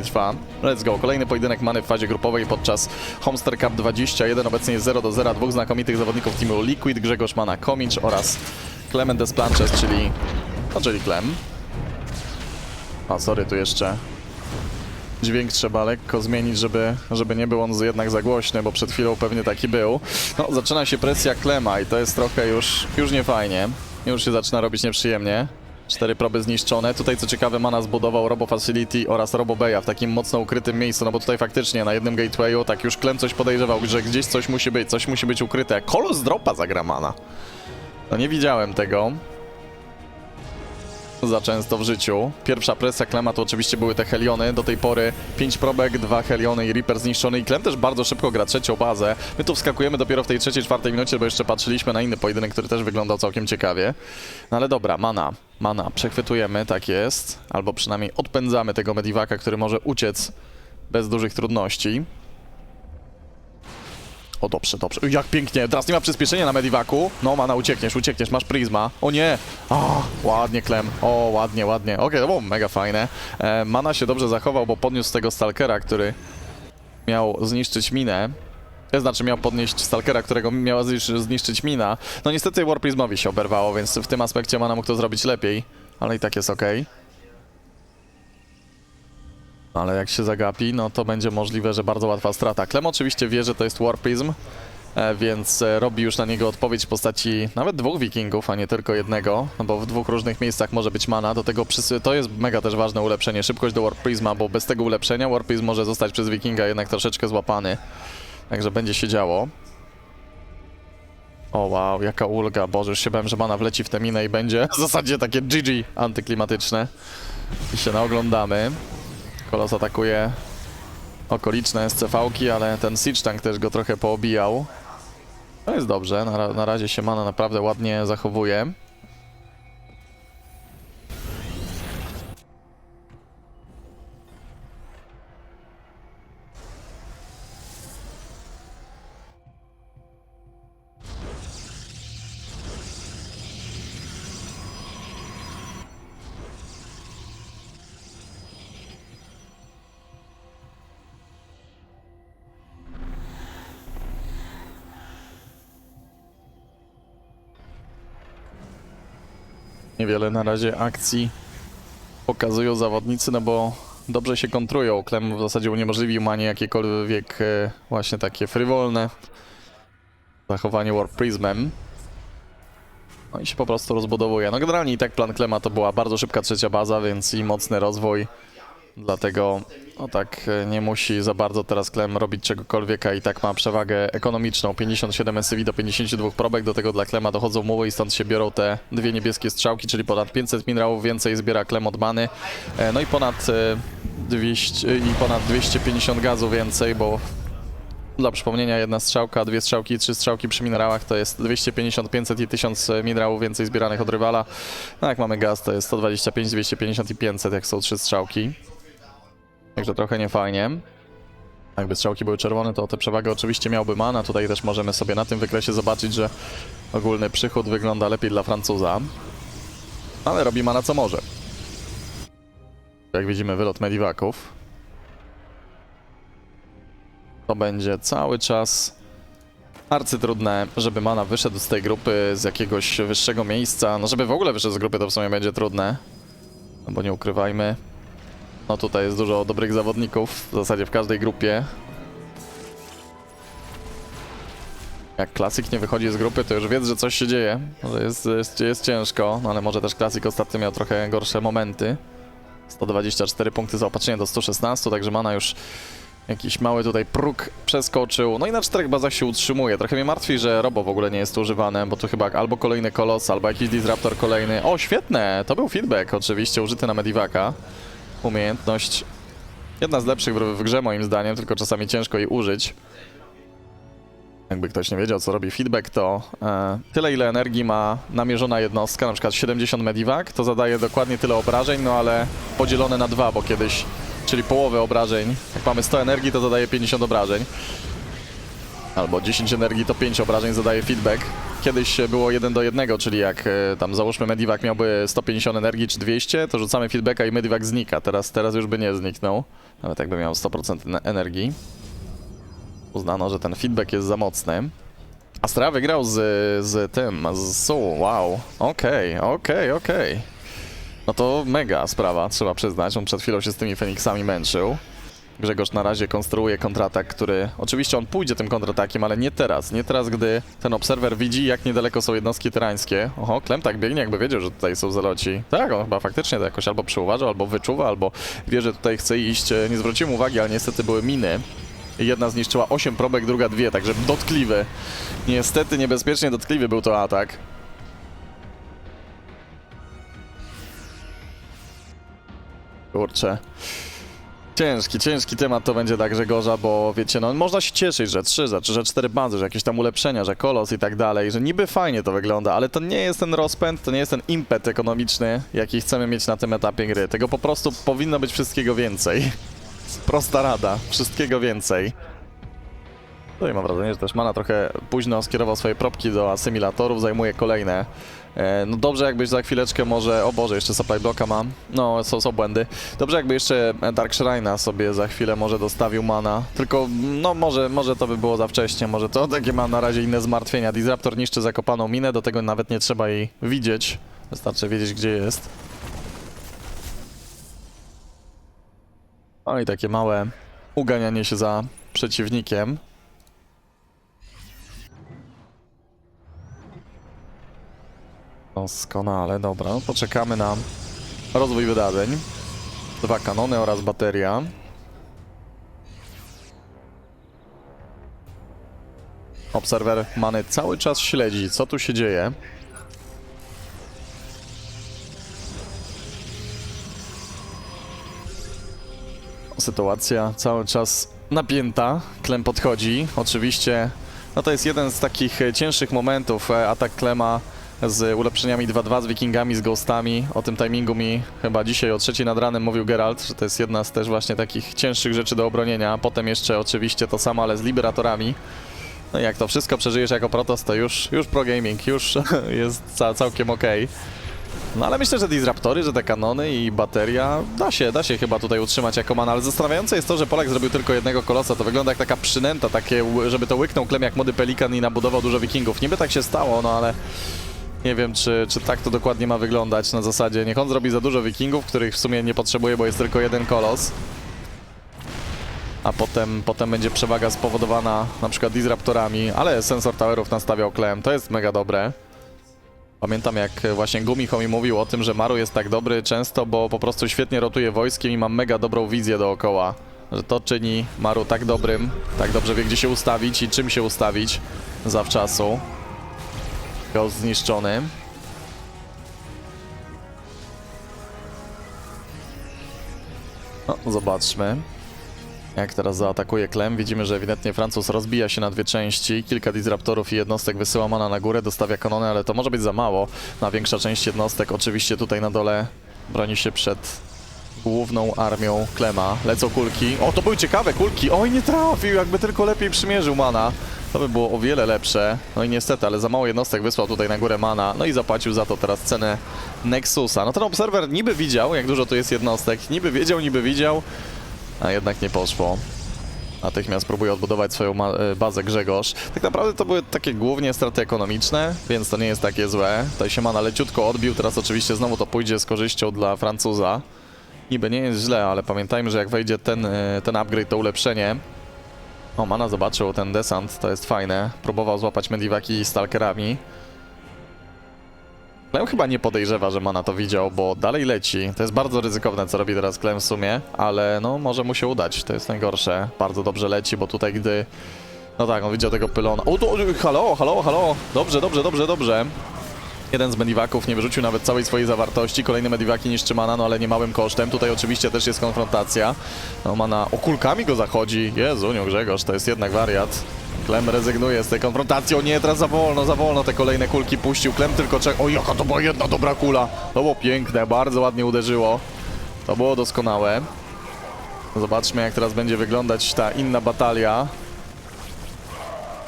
Trwa. Let's go. Kolejny pojedynek mamy w fazie grupowej podczas Homester Cup 21. Obecnie jest 0 do 0. Dwóch znakomitych zawodników teamu Liquid, Grzegorz Mana Komicz oraz Clement Desplanches, czyli, no, czyli Clem. A sorry, tu jeszcze dźwięk trzeba lekko zmienić, żeby, żeby nie był on jednak za głośny, bo przed chwilą pewnie taki był. No, zaczyna się presja Klema i to jest trochę już, już nie fajnie. Już się zaczyna robić nieprzyjemnie. Cztery proby zniszczone. Tutaj co ciekawe Mana zbudował Robo Facility oraz Robo Beya w takim mocno ukrytym miejscu, no bo tutaj faktycznie na jednym gatewayu tak już Klem coś podejrzewał, że gdzieś coś musi być, coś musi być ukryte. Kolos dropa zagra Mana. No nie widziałem tego za często w życiu. Pierwsza presja Klema to oczywiście były te Heliony. Do tej pory 5 probek, 2 Heliony i Reaper zniszczony. I Klem też bardzo szybko gra trzecią bazę. My tu wskakujemy dopiero w tej trzeciej, czwartej minucie, bo jeszcze patrzyliśmy na inny pojedynek, który też wyglądał całkiem ciekawie. No ale dobra, mana. Mana. Przechwytujemy, tak jest. Albo przynajmniej odpędzamy tego Medivaka, który może uciec bez dużych trudności. O dobrze, dobrze. Jak pięknie. Teraz nie ma przyspieszenia na Medivaku. No, mana, uciekniesz, uciekniesz, masz Prisma. O nie! A, ładnie, Klem. O, ładnie, ładnie. Okej, to było mega fajne. E, mana się dobrze zachował, bo podniósł tego Stalkera, który miał zniszczyć minę. To znaczy miał podnieść Stalkera, którego miała znisz- zniszczyć mina. No niestety War Prismowi się oberwało, więc w tym aspekcie Mana mógł to zrobić lepiej. Ale i tak jest ok. Ale jak się zagapi, no to będzie możliwe, że bardzo łatwa strata. Klem oczywiście wie, że to jest Warprism, e, więc e, robi już na niego odpowiedź w postaci nawet dwóch wikingów, a nie tylko jednego, no bo w dwóch różnych miejscach może być mana. Do tego to jest mega też ważne ulepszenie, szybkość do Warprisma, bo bez tego ulepszenia Warprism może zostać przez wikinga jednak troszeczkę złapany. Także będzie się działo. O wow, jaka ulga, boże, już się bałem, że mana wleci w tę minę i będzie w zasadzie takie GG antyklimatyczne. I się naoglądamy. Kolos atakuje okoliczne SCV-ki, ale ten Siege Tank też go trochę poobijał. To jest dobrze, na, na razie się mana naprawdę ładnie zachowuje. Niewiele na razie akcji pokazują zawodnicy, no bo dobrze się kontrują. Klem w zasadzie uniemożliwił Manie jakiekolwiek e, właśnie takie frywolne zachowanie Warp Prismem. No i się po prostu rozbudowuje. No generalnie i tak plan Klema to była bardzo szybka trzecia baza, więc i mocny rozwój. Dlatego no tak e, nie musi za bardzo teraz Klem robić czegokolwiek, a i tak ma przewagę ekonomiczną. 57 SCV do 52 probek, do tego dla Klema dochodzą muły i stąd się biorą te dwie niebieskie strzałki, czyli ponad 500 minerałów więcej zbiera Klem od many. E, No i ponad e, 200 i ponad 250 gazu więcej, bo dla przypomnienia jedna strzałka, dwie strzałki, trzy strzałki przy minerałach to jest 250, 500 i 1000 minerałów więcej zbieranych od rywala. No jak mamy gaz to jest 125, 250 i 500 jak są trzy strzałki. Także trochę niefajnie. Jakby strzałki były czerwone, to tę przewagę oczywiście miałby mana. Tutaj też możemy sobie na tym wykresie zobaczyć, że ogólny przychód wygląda lepiej dla Francuza. Ale robi mana co może. Jak widzimy, wylot Medivaków. To będzie cały czas arcytrudne, żeby Mana wyszedł z tej grupy z jakiegoś wyższego miejsca. No żeby w ogóle wyszedł z grupy, to w sumie będzie trudne. No bo nie ukrywajmy. No tutaj jest dużo dobrych zawodników, w zasadzie w każdej grupie. Jak klasyk nie wychodzi z grupy, to już wiedz, że coś się dzieje. Że jest, jest, jest ciężko, no ale może też klasyk ostatnio miał trochę gorsze momenty. 124 punkty zaopatrzenia do 116, także Mana już jakiś mały tutaj próg przeskoczył. No i na czterech bazach się utrzymuje. Trochę mnie martwi, że Robo w ogóle nie jest używane, bo tu chyba albo kolejny kolos, albo jakiś Disruptor kolejny. O, świetne! To był feedback oczywiście, użyty na Medivaka. Umiejętność jedna z lepszych w, grze moim zdaniem, tylko czasami ciężko jej użyć. Jakby ktoś nie wiedział, co robi feedback, to e, tyle, ile energii ma namierzona jednostka, na przykład 70 Medivac, to zadaje dokładnie tyle obrażeń, no ale podzielone na dwa, bo kiedyś, czyli połowę obrażeń. Jak mamy 100 energii, to zadaje 50 obrażeń. Albo 10 energii, to 5 obrażeń zadaje feedback. kiedyś było 1 do 1, czyli jak e, tam załóżmy Medivac miałby 150 energii czy 200, to rzucamy feedbacka i Medivac znika. Teraz, teraz już by nie zniknął, nawet jakby miał 100% ene- energii. Uznano, że ten feedback jest za mocny. Astra wygrał z, z tym, z Su, wow. Okej, okej, okej. No to mega sprawa, trzeba przyznać. On przed chwilą się z tymi Feniksami męczył. Grzegorz na razie konstruuje kontratak, który oczywiście on pójdzie tym kontratakiem, ale nie teraz. Nie teraz, gdy ten obserwer widzi, jak niedaleko są jednostki tyrańskie. Oho, Klem tak biegnie, jakby wiedział, że tutaj są zaloci. Tak, on chyba faktycznie to jakoś albo przyuważał, albo wyczuwa, albo wie, że tutaj chce iść. E, Nie zwróciłem uwagi, ale niestety były miny. Jedna zniszczyła 8 probek, druga dwie, także dotkliwy. Niestety niebezpiecznie dotkliwy był to atak. Kurczę. Ciężki, ciężki temat to będzie dla Grzegorza, bo wiecie, no można się cieszyć, że trzy rzeczy, że cztery bazy, że jakieś tam ulepszenia, że kolos i tak dalej, że niby fajnie to wygląda, ale to nie jest ten rozpęd, to nie jest ten impet ekonomiczny, jaki chcemy mieć na tym etapie gry. Tego po prostu powinno być wszystkiego więcej. Prosta rada, wszystkiego więcej. Tutaj mam wrażenie, że też Mana trochę późno skierował swoje propki do asymilatorów, zajmuje kolejne. E, no dobrze jakbyś za chwileczkę może... O Boże, jeszcze supply blocka mam. No, są, są błędy. Dobrze jakby jeszcze Dark Shrine'a sobie za chwilę może dostawił Mana. Tylko, no może, może to by było za wcześnie, może to takie mam na razie inne zmartwienia. Disruptor niszczy zakopaną minę, do tego nawet nie trzeba jej widzieć. Wystarczy wiedzieć, gdzie jest. No i takie małe uganianie się za przeciwnikiem. Doskonale, dobra. Poczekamy na rozwój wydarzeń. Dwa kanony oraz bateria. Obserwer Many cały czas śledzi, co tu się dzieje. Sytuacja cały czas napięta. Klem podchodzi. Oczywiście, no to jest jeden z takich e, cięższych momentów. e, Atak Klema z ulepszeniami 2-2, z Wikingami, z Ghostami. O tym timingu mi chyba dzisiaj o trzeciej nad ranem mówił Geralt, że to jest jedna z też właśnie takich cięższych rzeczy do obronienia. Potem jeszcze oczywiście to samo, ale z Liberatorami. No i jak to wszystko przeżyjesz jako Protoss, to już, już pro gaming, już jest ca całkiem okej. No ale myślę, że Disruptory, że te kanony i bateria da się, da się chyba tutaj utrzymać jako mana, ale zastanawiające jest to, że Polak zrobił tylko jednego kolosa, to wygląda jak taka przynęta, takie, żeby to łyknął klem jak młody pelikan i nabudował dużo wikingów. Niby tak się stało, no ale nie wiem, czy, czy tak to dokładnie ma wyglądać na zasadzie, niech on zrobi za dużo wikingów, których w sumie nie potrzebuje, bo jest tylko jeden kolos. A potem, potem będzie przewaga spowodowana na przykład disruptorami, ale sensor towerów nastawiał klem, to jest mega dobre. Pamiętam jak właśnie Gumiho mi mówił o tym, że Maru jest tak dobry często, bo po prostu świetnie rotuje wojskiem i ma mega dobrą wizję dookoła. Że to czyni Maru tak dobrym, tak dobrze wie gdzie się ustawić i czym się ustawić zawczasu. Ghost zniszczony. No, zobaczmy. Jak teraz zaatakuje Klem, widzimy, że ewidentnie Francuz rozbija się na dwie części. Kilka disruptorów i jednostek wysyła mana na górę, dostawia kanony, ale to może być za mało. Na większa część jednostek oczywiście tutaj na dole broni się przed główną armią Klema. Lecą kulki. O, to były ciekawe kulki! Oj, nie trafił, jakby tylko lepiej przymierzył mana. To by było o wiele lepsze. No i niestety, ale za mało jednostek wysłał tutaj na górę mana. No i zapłacił za to teraz cenę Nexusa. No ten obserwer niby widział, jak dużo tu jest jednostek. Niby wiedział, niby widział. A jednak nie poszło. Natychmiast próbuje odbudować swoją e, bazę Grzegorz. Tak naprawdę to były takie głównie straty ekonomiczne, więc to nie jest takie złe. Tutaj się mana leciutko odbił, teraz oczywiście znowu to pójdzie z korzyścią dla Francuza. Niby nie jest źle, ale pamiętajmy, że jak wejdzie ten, e, ten upgrade, to ulepszenie. O, mana zobaczył ten desant, to jest fajne. Próbował złapać Medivaki stalkerami. Klem chyba nie podejrzewa, że Mana to widział, bo dalej leci. To jest bardzo ryzykowne, co robi teraz Klem w sumie, ale no może mu się udać, to jest najgorsze. Bardzo dobrze leci, bo tutaj gdy... No tak, on widział tego pylona. O, to, halo, halo, halo! Dobrze, dobrze, dobrze, dobrze. Jeden z mediwaków nie wyrzucił nawet całej swojej zawartości. Kolejny mediwaki niszczy mana, no ale nie małym kosztem. Tutaj oczywiście też jest konfrontacja. No mana okulkami go zachodzi. Jezu, nie Grzegorz, to jest jednak wariat. Klem rezygnuje z tej konfrontacji. O nie, teraz za wolno, za wolno te kolejne kulki puścił. Klem tylko czeka. O, jaka to była jedna dobra kula. To było piękne, bardzo ładnie uderzyło. To było doskonałe. Zobaczmy, jak teraz będzie wyglądać ta inna batalia.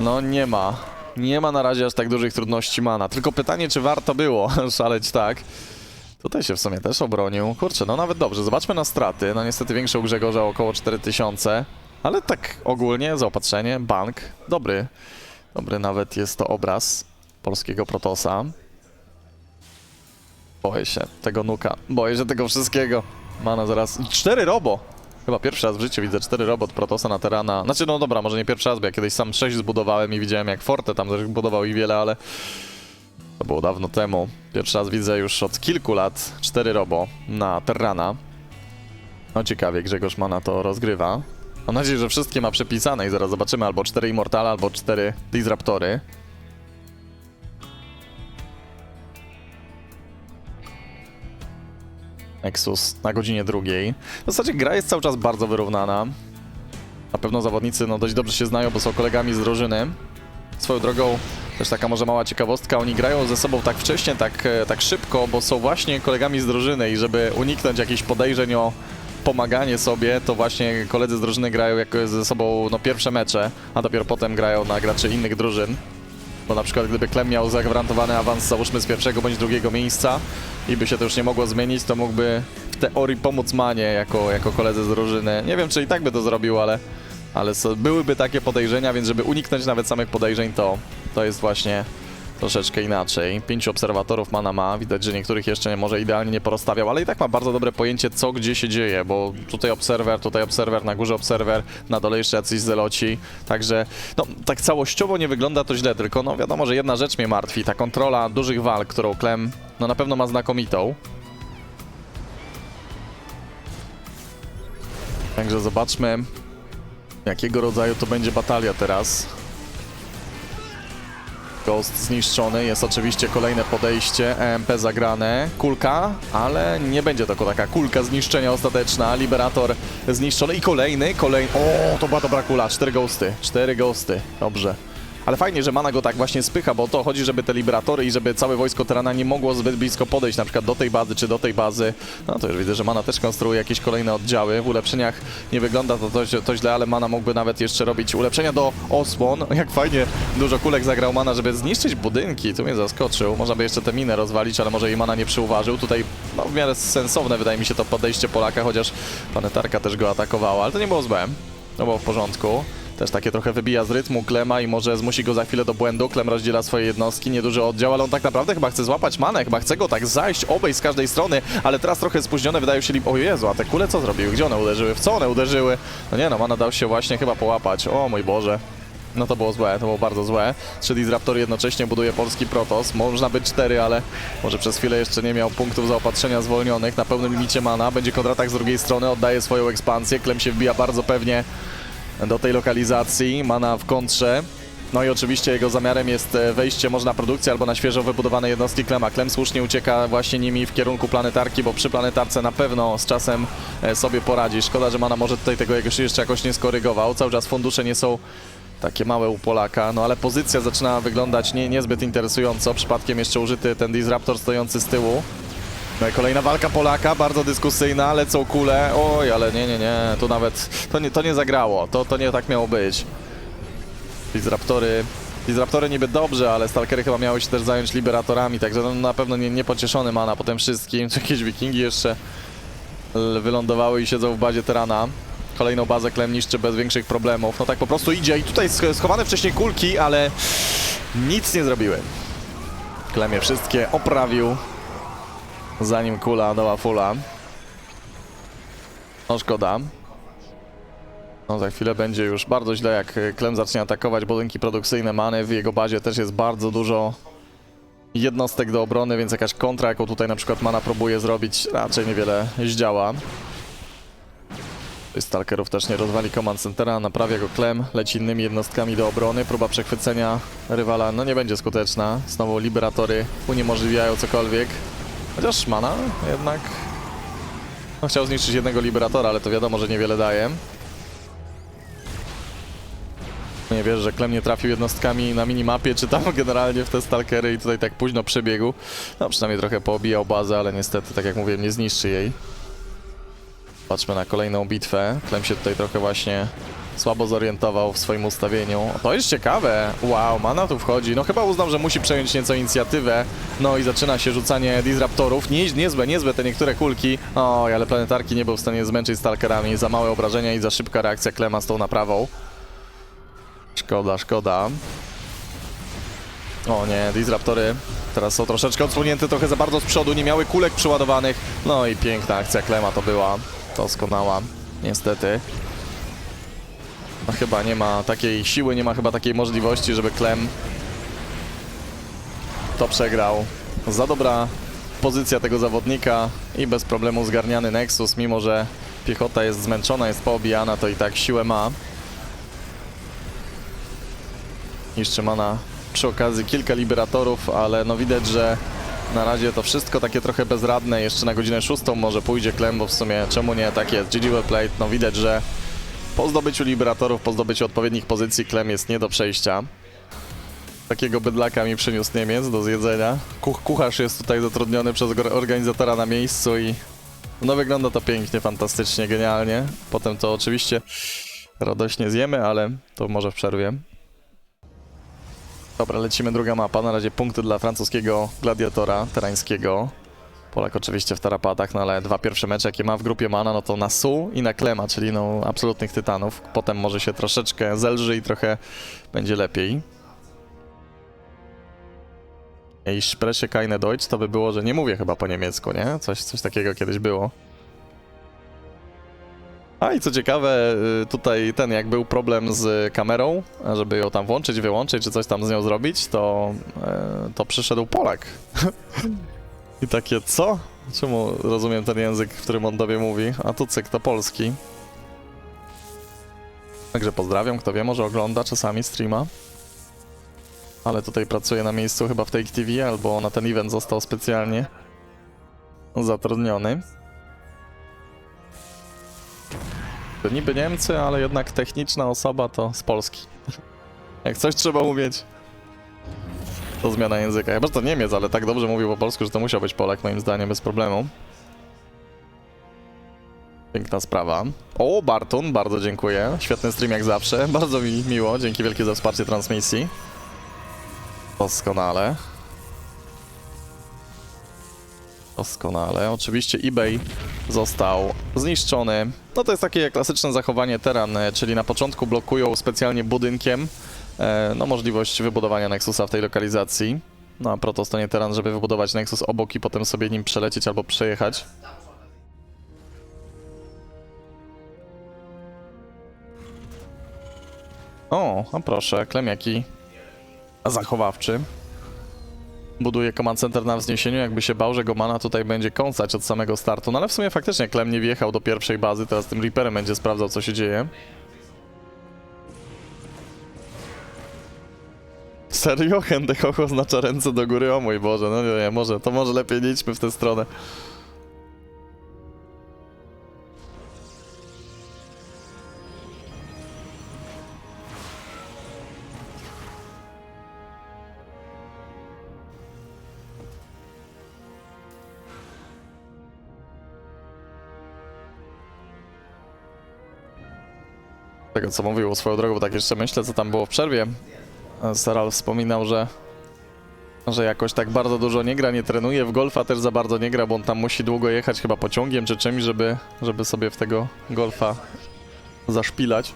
No nie ma. Nie ma na razie aż tak dużych trudności mana. Tylko pytanie, czy warto było szaleć tak. Tutaj się w sumie też obronił. Kurczę, no nawet dobrze. Zobaczmy na straty. No niestety większe u Grzegorza około 4000. Ale tak ogólnie, zaopatrzenie, bank. Dobry. Dobry nawet jest to obraz polskiego Protosa. Boję się tego nuka. Boję się tego wszystkiego. Mana zaraz. Cztery robo! Chyba pierwszy raz w życiu widzę cztery robot Protosa na terana. Znaczy, no dobra, może nie pierwszy raz, bo ja kiedyś sam sześć zbudowałem i widziałem jak Forte tam też budował ich wiele, ale to było dawno temu. Pierwszy raz widzę już od kilku lat cztery robo na terana. No ciekawie, Grzegorz to rozgrywa. Mam nadzieję, że wszystkie ma przepisane i zaraz zobaczymy albo cztery Immortale, albo cztery Disruptory. Nexus na godzinie drugiej. W zasadzie gra jest cały czas bardzo wyrównana. Na pewno zawodnicy no, dość dobrze się znają, bo są kolegami z drużyny. Swoją drogą, też taka może mała ciekawostka, oni grają ze sobą tak wcześnie, tak, e, tak szybko, bo są właśnie kolegami z drużyny i żeby uniknąć jakichś podejrzeń o pomaganie sobie, to właśnie koledzy z drużyny grają jako ze sobą no, pierwsze mecze, a dopiero potem grają na graczy innych drużyn. Bo na przykład gdyby Klem miał zagwarantowany awans załóżmy z pierwszego bądź drugiego miejsca i by się to już nie mogło zmienić, to mógłby w teorii pomóc Manie jako, jako koledze z drużyny. Nie wiem czy i tak by to zrobił, ale, ale byłyby takie podejrzenia, więc żeby uniknąć nawet samych podejrzeń, to, to jest właśnie troszeczkę inaczej. Pięciu obserwatorów Mana ma, widać, że niektórych jeszcze nie, może idealnie nie porozstawiał, ale i tak ma bardzo dobre pojęcie co gdzie się dzieje, bo tutaj obserwer, tutaj obserwer, na górze obserwer, na dole jeszcze jacyś zeloci, także no tak całościowo nie wygląda to źle, tylko no wiadomo, że jedna rzecz mnie martwi, ta kontrola dużych walk, którą Klem no na pewno ma znakomitą. Także zobaczmy, jakiego rodzaju to będzie batalia teraz. Ghost zniszczony, jest oczywiście kolejne podejście, EMP zagrane, kulka, ale nie będzie to taka kulka zniszczenia ostateczna, Liberator zniszczony i kolejny, kolejny, o to była dobra kula, cztery ghosty, cztery ghosty, dobrze. Ale fajnie, że Mana go tak właśnie spycha, bo o to chodzi, żeby te Liberatory i żeby całe wojsko Terana nie mogło zbyt blisko podejść, na przykład do tej bazy czy do tej bazy. No to już widzę, że Mana też konstruuje jakieś kolejne oddziały. W ulepszeniach nie wygląda to, to, źle, ale Mana mógłby nawet jeszcze robić ulepszenia do osłon. Jak fajnie dużo kulek zagrał Mana, żeby zniszczyć budynki. Tu mnie zaskoczył. Można by jeszcze te miny rozwalić, ale może jej Mana nie przyuważył. Tutaj no, w miarę sensowne wydaje mi się to podejście Polaka, chociaż planetarka też go atakowała, ale to nie było złe. To było w porządku. Też takie trochę wybija z rytmu Klema i może zmusi go za chwilę do błędu. Klem rozdziela swoje jednostki, nieduży oddział, ale on tak naprawdę chyba chce złapać manę, chyba chce go tak zajść, obejść z każdej strony, ale teraz trochę spóźnione wydają się... O Jezu, a te kule co zrobiły? Gdzie one uderzyły? W co one uderzyły? No nie no, mana dał się właśnie chyba połapać. O mój Boże. No to było złe, to było bardzo złe. Trzy Disruptory jednocześnie buduje polski Protoss. Można być cztery, ale może przez chwilę jeszcze nie miał punktów zaopatrzenia zwolnionych. Na pełnym limicie mana. Będzie kontratak z drugiej strony, oddaje swoją ekspansję. Klem się wbija bardzo pewnie do tej lokalizacji. Mana w kontrze. No i oczywiście jego zamiarem jest e, wejście może na produkcję albo na świeżo wybudowane jednostki Klema. Klem słusznie ucieka właśnie nimi w kierunku planetarki, bo przy planetarce na pewno z czasem e, sobie poradzi. Szkoda, że Mana może tutaj tego jeszcze jakoś nie skorygował. Cały czas fundusze nie są takie małe u Polaka, no ale pozycja zaczyna wyglądać nie, niezbyt interesująco. Przypadkiem jeszcze użyty ten Disruptor stojący z tyłu. No i kolejna walka Polaka, bardzo dyskusyjna, lecą kule. Oj, ale nie, nie, nie, tu nawet to nie, to nie zagrało, to, to nie tak miało być. Disruptory, Disruptory niby dobrze, ale Stalkery chyba miały się też zająć Liberatorami, także no, na pewno nie, nie pocieszony mana po tym wszystkim. Czy jakieś wikingi jeszcze wylądowały i siedzą w bazie Terana. Kolejną bazę Klem niszczy bez większych problemów. No tak po prostu idzie i tutaj sch- schowane wcześniej kulki, ale nic nie zrobiły. Klem je wszystkie oprawił zanim kula dała fula. No szkoda. No za chwilę będzie już bardzo źle, jak Klem zacznie atakować budynki produkcyjne Many. W jego bazie też jest bardzo dużo jednostek do obrony, więc jakaś kontra, jaką tutaj na przykład Mana próbuje zrobić, raczej niewiele zdziała. Stalkerów też nie rozwali Command Centera, naprawia go Klem, leci innymi jednostkami do obrony. Próba przechwycenia rywala no nie będzie skuteczna. Znowu Liberatory uniemożliwiają cokolwiek. Chociaż mana jednak... No chciał zniszczyć jednego Liberatora, ale to wiadomo, że niewiele daje. Nie wiesz, że Klem nie trafił jednostkami na minimapie, czy tam generalnie w te stalkery i tutaj tak późno przebiegł. No przynajmniej trochę poobijał bazę, ale niestety, tak jak mówiłem, nie zniszczy jej. Patrzmy na kolejną bitwę. Klem się tutaj trochę właśnie słabo zorientował w swoim ustawieniu. To jest ciekawe. Wow, mana tu wchodzi. No chyba uznał, że musi przejąć nieco inicjatywę. No i zaczyna się rzucanie disruptorów. Nie, niezłe, niezłe te niektóre kulki. Oj, ale planetarki nie był w stanie zmęczyć stalkerami. Za małe obrażenia i za szybka reakcja Klema z tą naprawą. Szkoda, szkoda. O nie, disruptory teraz są troszeczkę odsłonięte trochę za bardzo z przodu, nie miały kulek przyładowanych. No i piękna akcja Klema to była. Doskonała, niestety. No chyba nie ma takiej siły, nie ma chyba takiej możliwości, żeby Klem to przegrał. Za dobra pozycja tego zawodnika i bez problemu zgarniany Nexus, mimo że piechota jest zmęczona, jest poobijana, to i tak siłę ma. Jeszcze ma na przy okazji kilka liberatorów, ale no widać, że na razie to wszystko takie trochę bezradne. Jeszcze na godzinę szóstą może pójdzie Klem, bo w sumie czemu nie, tak jest. GG played, no widać, że po zdobyciu liberatorów, po zdobyciu odpowiednich pozycji Klem jest nie do przejścia. Takiego bydlaka mi przyniósł Niemiec do zjedzenia. Kuch kucharz jest tutaj zatrudniony przez organizatora na miejscu i no wygląda to pięknie, fantastycznie, genialnie. Potem to oczywiście radośnie zjemy, ale to może w przerwie. Dobra, lecimy druga mapa. Na razie punkty dla francuskiego gladiatora terańskiego. Polak oczywiście w tarapatach, no ale dwa pierwsze mecze, jakie ma w grupie Mana, no to na Su i na Klema, czyli no absolutnych tytanów. Potem może się troszeczkę zelży i trochę będzie lepiej. I spreche keine Deutsch to by było, że nie mówię chyba po niemiecku, nie? Coś, coś takiego kiedyś było. A i co ciekawe, y, tutaj ten, jak był problem z kamerą, żeby ją tam włączyć, wyłączyć, czy coś tam z nią zrobić, to, e, to przyszedł Polak. I takie, co? Czemu rozumiem ten język, w którym on tobie mówi? A to polski. Także pozdrawiam, kto wie, może ogląda czasami streama. Ale tutaj pracuje na miejscu chyba w Take TV, albo na ten event został specjalnie zatrudniony. To niby Niemcy, ale jednak techniczna osoba to z Polski. Jak coś trzeba umieć, to zmiana języka. Chyba, że to Niemiec, ale tak dobrze mówił po polsku, że to musiał być Polak, moim zdaniem, bez problemu. Piękna sprawa. O, Bartun, bardzo dziękuję. Świetny stream jak zawsze. Bardzo mi miło. Dzięki wielkie za wsparcie transmisji. Doskonale. Doskonale. Oczywiście eBay został zniszczony. No to jest takie klasyczne zachowanie Teran, e, czyli na początku blokują specjalnie budynkiem no możliwość wybudowania Nexusa w tej lokalizacji. No a Protoss to nie Teran, żeby wybudować Nexus obok i potem sobie nim przelecieć albo przejechać. O, a proszę, klemiaki zachowawczy. Buduje command center na wzniesieniu, jakby się bał, że go mana tutaj będzie kąsać od samego startu. No ale w sumie faktycznie Klem nie wjechał do pierwszej bazy, teraz tym Reaperem będzie sprawdzał, co się dzieje. Serio? Hendechoch oznacza ręce do góry? O mój Boże, no nie, nie, może, to może lepiej nie idźmy w tę stronę. tego co mówił swoją drogą, tak jeszcze myślę, co tam było w przerwie. Saral wspominał, że że jakoś tak bardzo dużo nie gra, nie trenuje, w golfa też za bardzo nie gra, bo on tam musi długo jechać chyba pociągiem czy czymś, żeby, żeby sobie w tego golfa zaszpilać.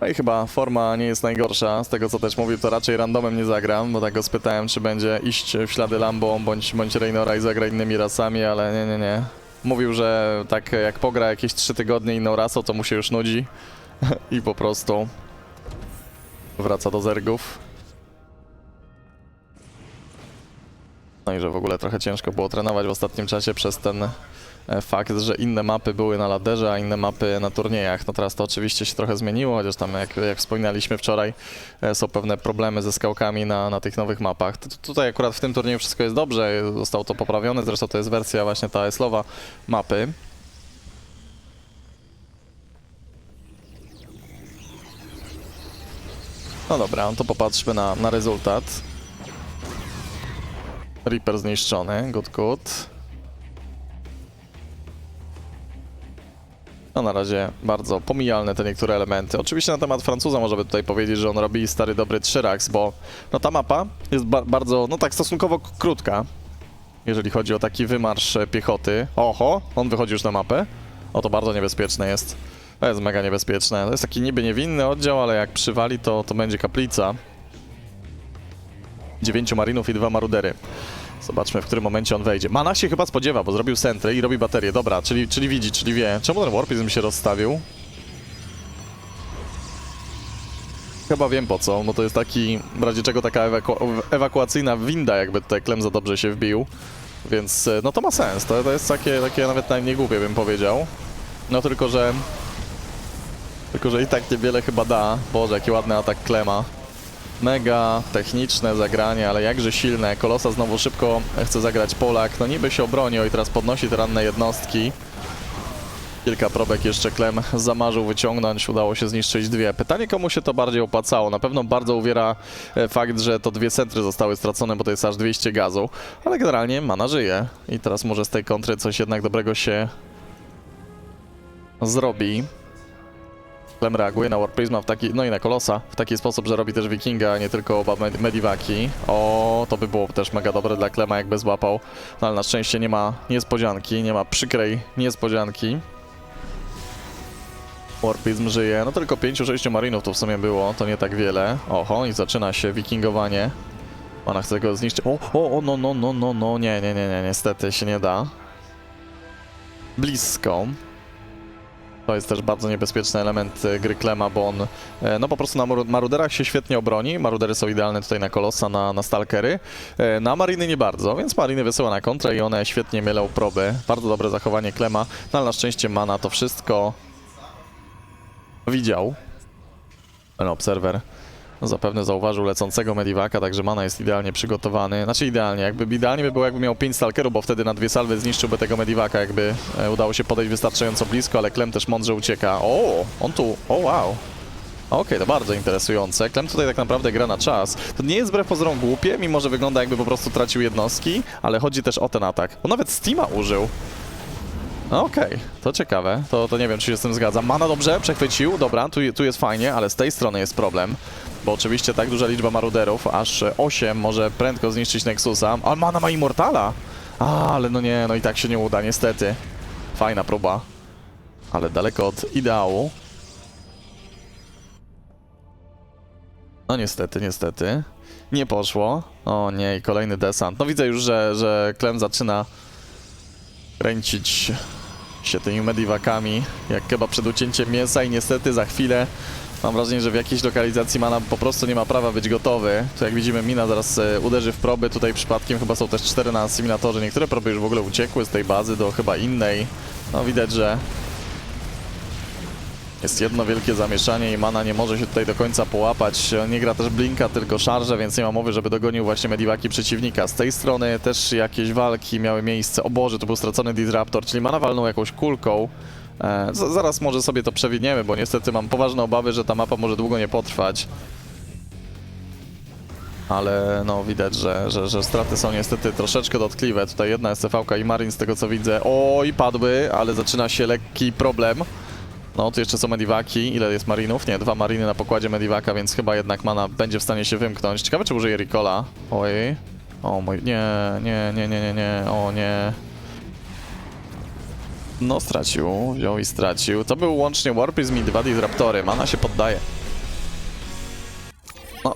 No i chyba forma nie jest najgorsza, z tego co też mówił, to raczej randomem nie zagram, bo tak go spytałem, czy będzie iść w ślady Lambo bądź, bądź i zagra innymi rasami, ale nie, nie, nie. Mówił, że tak jak pogra jakieś 3 tygodnie inną rasą, to mu się już nudzi i po prostu wraca do zergów. No i że w ogóle trochę ciężko było trenować w ostatnim czasie przez ten e, fakt, że inne mapy były na laderze, a inne mapy na turniejach. No teraz to oczywiście się trochę zmieniło, chociaż tam jak, jak wspominaliśmy wczoraj, e, są pewne problemy ze skałkami na, na tych nowych mapach. Tu- Tutaj akurat w tym turnieju wszystko jest dobrze, zostało to poprawione, zresztą to jest wersja właśnie ta Eslowa mapy. No dobra, to popatrzmy na, na rezultat. Reaper zniszczony, good, good. No na razie bardzo pomijalne te niektóre elementy. Oczywiście na temat Francuza można by tutaj powiedzieć, że on robi stary dobry Trzyrax, bo no ta mapa jest ba bardzo, no tak stosunkowo krótka, jeżeli chodzi o taki wymarsz e, piechoty. Oho, on wychodzi już na mapę. O, to bardzo niebezpieczne jest. To jest mega niebezpieczne. To jest taki niby niewinny oddział, ale jak przywali, to, to będzie kaplica. Dziewięciu marinów i dwa marudery. Zobaczmy, w którym momencie on wejdzie. Mana się chyba spodziewa, bo zrobił centry i robi baterię. Dobra, czyli, czyli widzi, czyli wie. Czemu ten warpizm się rozstawił? Chyba wiem po co, no to jest taki, w razie czego taka ewaku ewakuacyjna winda, jakby tutaj Klem za dobrze się wbił. Więc e, no to ma sens, to, to jest takie, takie nawet najmniej głupie bym powiedział. No tylko, że... Tylko, że i tak niewiele chyba da. Boże, jaki ładny atak Klema. Mega techniczne zagranie, ale jakże silne. Kolosa znowu szybko chce zagrać Polak. No niby się obronił i teraz podnosi te ranne jednostki. Kilka probek jeszcze Klem zamarzył wyciągnąć, udało się zniszczyć dwie. Pytanie, komu się to bardziej opłacało? Na pewno bardzo uwiera e, fakt, że to dwie centry zostały stracone, bo to jest aż 200 gazu, ale generalnie mana żyje i teraz może z tej kontry coś jednak dobrego się zrobi. Klem reaguje na Warprisma w taki, no i na Kolosa w taki sposób, że robi też Wikinga, a nie tylko oba med Mediwaki. O, to by było też mega dobre dla Klema, jakby złapał. No ale na szczęście nie ma niespodzianki, nie ma przykrej niespodzianki. Warpizm żyje, no tylko 5-6 marinów to w sumie było, to nie tak wiele. Oho, i zaczyna się wikingowanie. Ona chce go zniszczyć. O, o, o, no, no, no, no, no, nie, nie, nie, nie, niestety się nie da. Blisko. To jest też bardzo niebezpieczny element e, gry Klema, bo on e, no po prostu na maru- maruderach się świetnie obroni. Marudery są idealne tutaj na Kolosa, na, na Stalkery. E, Na Mariny nie bardzo, więc Mariny wysyła na kontrę i one świetnie mielą proby. Bardzo dobre zachowanie Klema, no ale na szczęście Mana to wszystko widział. Ten obserwer zapewne zauważył lecącego Mediwaka, także Mana jest idealnie przygotowany. Znaczy idealnie, jakby idealnie by było jakby miał 5 stalkerów, bo wtedy na dwie salwy zniszczyłby tego Mediwaka, jakby e, udało się podejść wystarczająco blisko, ale Klem też mądrze ucieka. O, on tu, o wow. Okej, to bardzo interesujące. Klem tutaj tak naprawdę gra na czas. To nie jest wbrew pozorom głupie, mimo że wygląda jakby po prostu tracił jednostki, ale chodzi też o ten atak. On nawet Steama użył. No Okej, to ciekawe. To, to nie wiem, czy się z tym zgadzam. Mana dobrze, przechwycił, dobra, tu, tu jest fajnie, ale z tej strony jest problem. Bo oczywiście tak duża liczba maruderów, aż 8 może prędko zniszczyć Nexusa. A Mana ma Immortala! A, ale no nie, no i tak się nie uda, niestety. Fajna próba. Ale daleko od ideału. No niestety, niestety. Nie poszło. O nie, i kolejny desant. No widzę już, że, że Klem zaczyna kręcić się tymi mediwakami, jak chyba przed ucięciem mięsa i niestety za chwilę mam wrażenie, że w jakiejś lokalizacji mana po prostu nie ma prawa być gotowy. Tu jak widzimy mina zaraz e, uderzy w proby, tutaj przypadkiem chyba są też cztery na asymilatorze, niektóre proby już w ogóle uciekły z tej bazy do chyba innej. No widać, że jest jedno wielkie zamieszanie i Mana nie może się tutaj do końca połapać. Nie gra też Blinka, tylko szarże, więc nie ma mowy, żeby dogonił właśnie Mediwaki przeciwnika. Z tej strony też jakieś walki miały miejsce. O Boże, to był stracony Disruptor, czyli Mana walnął jakąś kulką. E, zaraz może sobie to przewidniemy, bo niestety mam poważne obawy, że ta mapa może długo nie potrwać. Ale no widać, że, że, że straty są niestety troszeczkę dotkliwe. Tutaj jedna SCV i Marin z tego co widzę. Oj, padły, ale zaczyna się lekki problem. No, tu jeszcze są mediwaki. Ile jest marinów? Nie, dwa mariny na pokładzie mediwaka, więc chyba jednak mana będzie w stanie się wymknąć. Ciekawe, czy użyje Ricola. Oj. O mój... Nie, nie, nie, nie, nie, nie. O nie. No, stracił. Wziął i stracił. To był łącznie Warprism i dwa Disruptory. Mana się poddaje. No,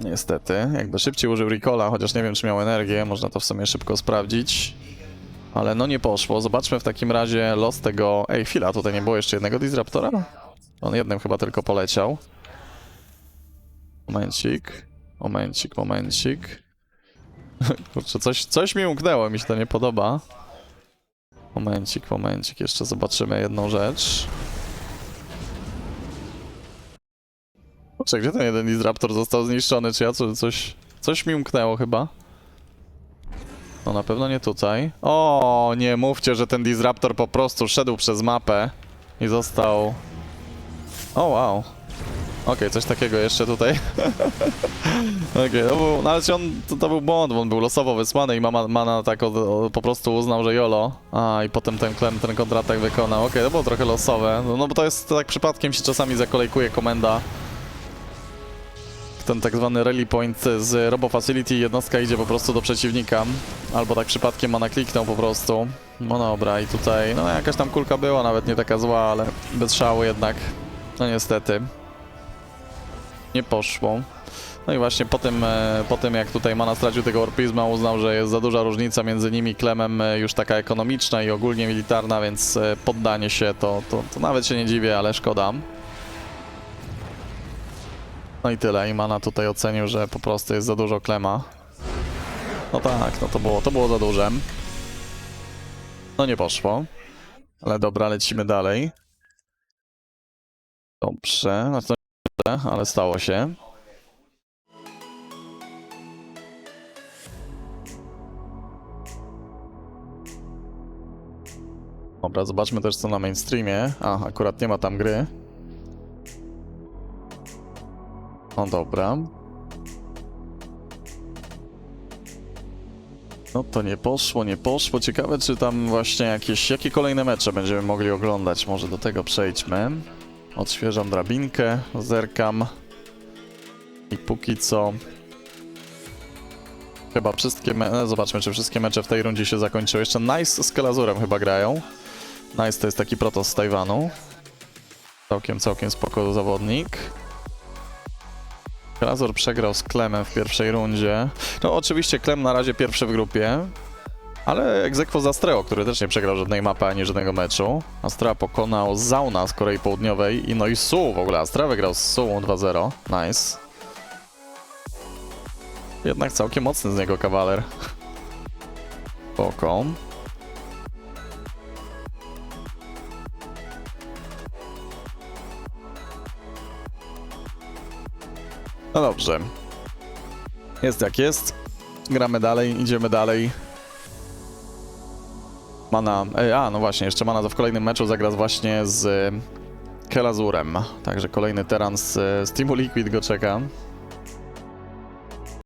niestety. Jakby szybciej użył Ricola, chociaż nie wiem, czy miał energię. Można to w sumie szybko sprawdzić. Ale no nie poszło. Zobaczmy w takim razie los tego... Ej, chwila, tutaj nie było jeszcze jednego Disruptora? On jednym chyba tylko poleciał. Momencik. Momencik, momencik. Kurczę, coś, coś mi umknęło, mi się to nie podoba. Momencik, momencik, jeszcze zobaczymy jedną rzecz. Kurczę, gdzie ten jeden Disruptor został zniszczony? Czy ja co, coś... Coś mi umknęło chyba. No na pewno nie tutaj. O, nie mówcie, że ten Disruptor po prostu szedł przez mapę i został... O, wow. Okej, coś takiego jeszcze tutaj. Okej, no, był- no ale on, to, to był błąd, bo on był losowo wysłany i mama, Mana tak od, o, po prostu uznał, że jolo. A, i potem ten Klem ten kontratak wykonał. Okej, to było trochę losowe. No, no bo to jest, tak przypadkiem się czasami zakolejkuje komenda. Ten tak zwany rally point z Robo Facility jednostka idzie po prostu do przeciwnika. Albo tak przypadkiem Mana kliknął po prostu. No dobra, i tutaj, no jakaś tam kulka była, nawet nie taka zła, ale bez szału jednak. No niestety. Nie poszło. No i właśnie po tym, e, po tym jak tutaj Mana stracił tego Orpizma, uznał, że jest za duża różnica między nimi Klemem e, już taka ekonomiczna i ogólnie militarna, więc e, poddanie się to, to, to nawet się nie dziwię, ale szkoda. No i tyle. I Mana tutaj ocenił, że po prostu jest za dużo Klema. No tak, no to było, to było za duże. No nie poszło. Ale dobra, lecimy dalej. Dobrze, nie, ale stało się. Dobra, zobaczmy też co na mainstreamie. A, akurat nie ma tam gry. No dobra. No to nie poszło, nie poszło. Ciekawe, czy tam właśnie jakieś, jakie kolejne mecze będziemy mogli oglądać. Może do tego przejdźmy. Odświeżam drabinkę, zerkam. I póki co... Chyba wszystkie me- no, Zobaczmy, czy wszystkie mecze w tej rundzie się zakończyły. Jeszcze Nice z Kelazurem chyba grają. Nice to jest taki protos z Tajwanu. Całkiem, całkiem spoko zawodnik. Kelazur przegrał z Klemem w pierwszej rundzie. No oczywiście Klem na razie pierwszy w grupie. Ale egzekwo z Astreo, który też nie przegrał żadnej mapy ani żadnego meczu. Astra pokonał Zauna z Korei Południowej i no i Su w ogóle. Astra wygrał z Suą 2-0. Nice. Jednak całkiem mocny z niego kawaler. Spoko. No dobrze. Jest jak jest. Gramy dalej, idziemy dalej. Mana. E, a, no właśnie, jeszcze Mana to w kolejnym meczu zagra właśnie z e, Kelazurem. Także kolejny teran z, e, z Teamu Liquid go czeka.